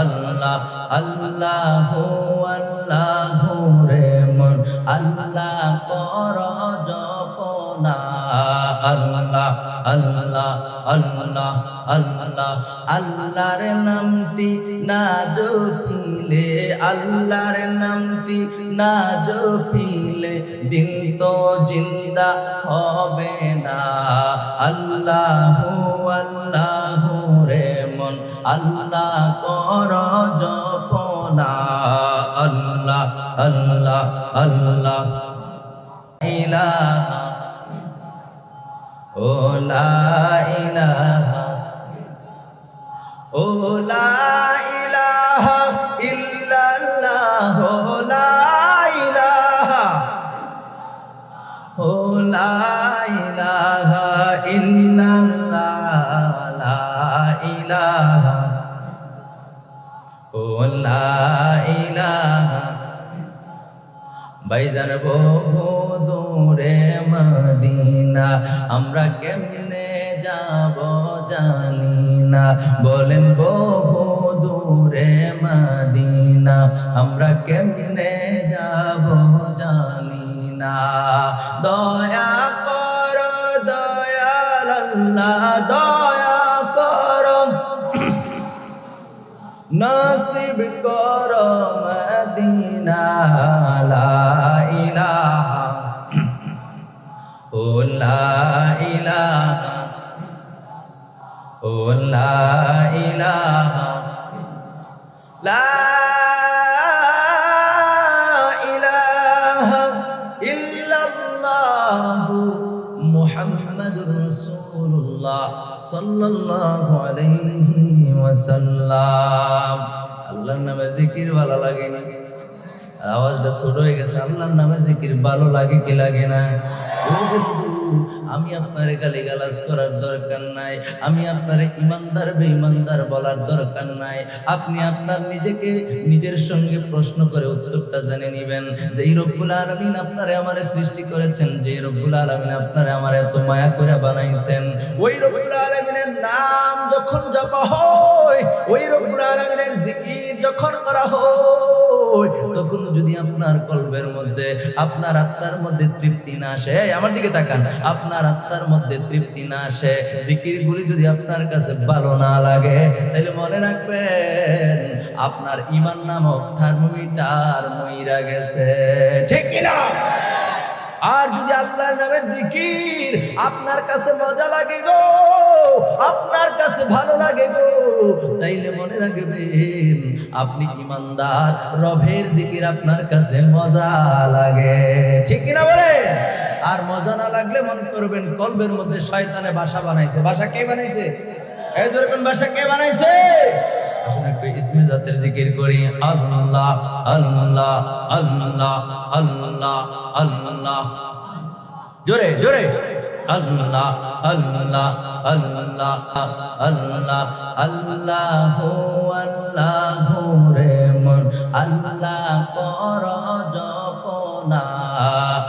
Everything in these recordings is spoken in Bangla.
আল্লাহ আল্লাহ আল্লাহ রে মন আল্লাহ কর আল্লাহ আল্লাহ আল্লাহ আল্লাহ, আল্লাহর নামটি না জপিলে আল্লাহর নামটি না জপিলে দিন তো জিন্দা হবে না, আল্লাহ আল্লাহ মন আল্লাহ কর জপনা আল্লাহ আল্লাহ আল্লাহ। ইলা ও ভাইজান বহু দূরে মদিনা, আমরা কেমনে যাব জানি না। বলেন বহু দূরে মদিনা, আমরা কেমনে যাব জানি না। দয়া কর, দয়াল আল্লাহ নসিব কর মদিনা, লা ইলাহা ও লা ইলাহা ও লা ইলাহা লা ইলাহা ইল্লাল্লাহু মুহাম্মাদুর রাসূলুল্লাহ সাল্লাল্লাহু আলাইহি ওয়াসাল্লাম। জিকির ভালো লাগে না আওয়াজটা ছোট হয়ে গেছে, আল্লাহর নামের জিকির ভালো লাগে কি লাগে না? আমি আপনার গালি গালাজ করার দরকার নাই, আমি আপনার ইমানদার বেঈমানদার বলার দরকার নাই। আপনি আপনার নিজেকে নিজের সঙ্গে প্রশ্ন করে উত্তরটা জেনে নিবেন যে এই রব্বুল আলামিন আপনারে আমারে সৃষ্টি করেছেন যে রব্বুল আলামিন আপনারে আমার এত মায়া করে বানাইছেন। ওই রব্বুল আলামিনের নাম যখন জপা হয়, ওই রব্বুল আলামিনের জিকির যখন করা হয় তখন যদি আপনার কলবের মধ্যে, আপনার আত্মার মধ্যে তৃপ্তি না আসে আমার দিকে তাকান, আপনার আত্মার মধ্যে তৃপ্তি না আসে, জিকিরগুলি যদি আপনার কাছে ভালো না লাগে তাহলে মনে রাখবেন, আপনার ইমান নামক থার্মোমিটার মইরা গেছে। ঠিক কিনা? আর যদি আল্লাহর নামের জিকির আপনার কাছে মজা লাগে গো, আপনার কাছে ভালো লাগে গো তাইলে মনে রাখবেন, আপনি ইমানদার, রবের জিকির আপনার কাছে মজা লাগে। ঠিক কিনা বলে? আর মজা না লাগলে মনে করবেন, কলবের মধ্যে শয়তানে বাসা বানাইছে। বাসা কে বানাইছে? এই ধরবেন বাসা কে বানাইছে? ইসমে জাতের জিকির করি। আল্লাহ আল্লাহ আল্লাহ আল্লাহ আল্লাহ। জোরে জোরে। আল্লাহ আল্লাহ আল্লাহ আল্লাহ আল্লাহ আল্লাহ রে মন। আল্লাহ কর জপনা।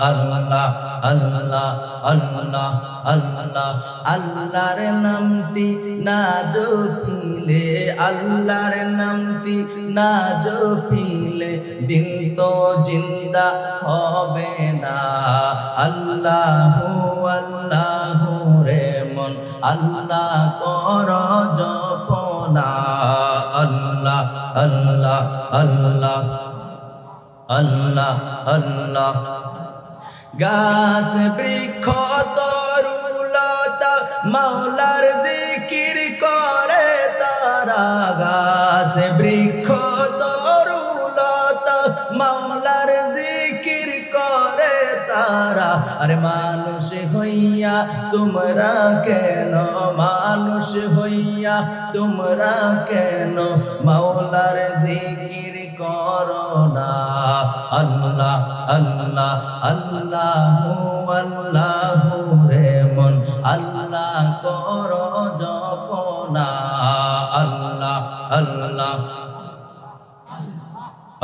আল্লাহ আল্লাহ আল্লাহ আল্লাহ। আল্লাহর নামটি না জপিলে, আল্লাহর নামটি না জপিলে দিন তো জিন্দা হবে না। আল্লাহ আল্লাহ রে মন, আল্লাহ কর জপনা, আল্লাহ আল্লাহ আল্লাহ আল্লাহ আল্লাহ। গাছ, বৃক্ষ, তরুলতা, মাওলার জিকির করে তারা। গাছ, বৃক্ষ, তরুলতা, মাওলার জিকির করে তারা। আরে মানুষ হইয়া, তোমরা কেন মানুষ হইয়া, তোমরা কেন মাওলার জিকির করো না? আল্লাহ আল্লাহ আল্লাহ আল্লাহ রে মন, আল্লাহ কর জপনা। আল্লাহ আল্লাহ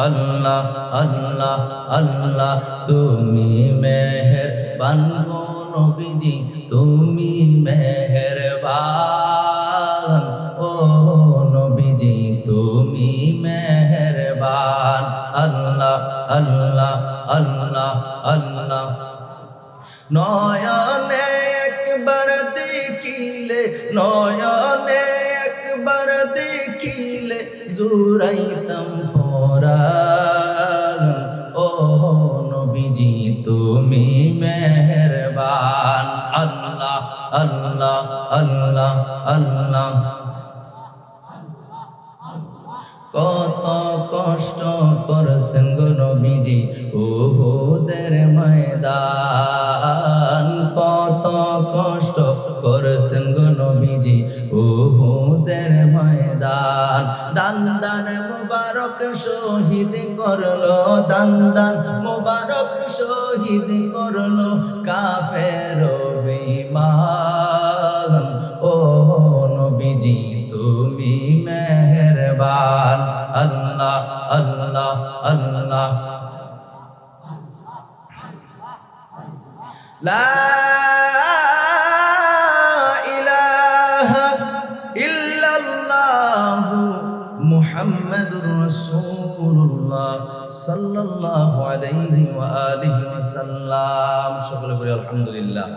আল্লাহ আল্লাহ আল্লাহ, তুমি মেহের বানগো নবীজি, তুমি মেহের ও নবীজি, তুমি মেহেরবান। আল্লাহ আল্লাহ আল্লাহ আল্লাহ। নয়নে একবার দেখিলে, নয়নে একবার দেখিলে জুরাইতাম পরাণ। ও নবীজি, তুমি মেহেরবান। আল্লাহ আল্লাহ আল্লাহ আল্লাহ। কত কষ্ট করছেন গো নবীজি ওহুদের ময়দান। কত কষ্ট করছেন গো নবীজি ওহুদের ময়দান। দান দান মুবারক শহীদ করল, দান দান মুবারক শহীদ করল, কাফের বিমান ও নবীজি, তুমি মেহেরবান। আল্লাহ আল্লাহ আল্লাহ। লা রাসূলুল্লাহ সাল্লাল্লাহু আলাইহি ওয়া আলিহি ওয়াসাল্লাম। সকলে বলি আলহামদুলিল্লাহ।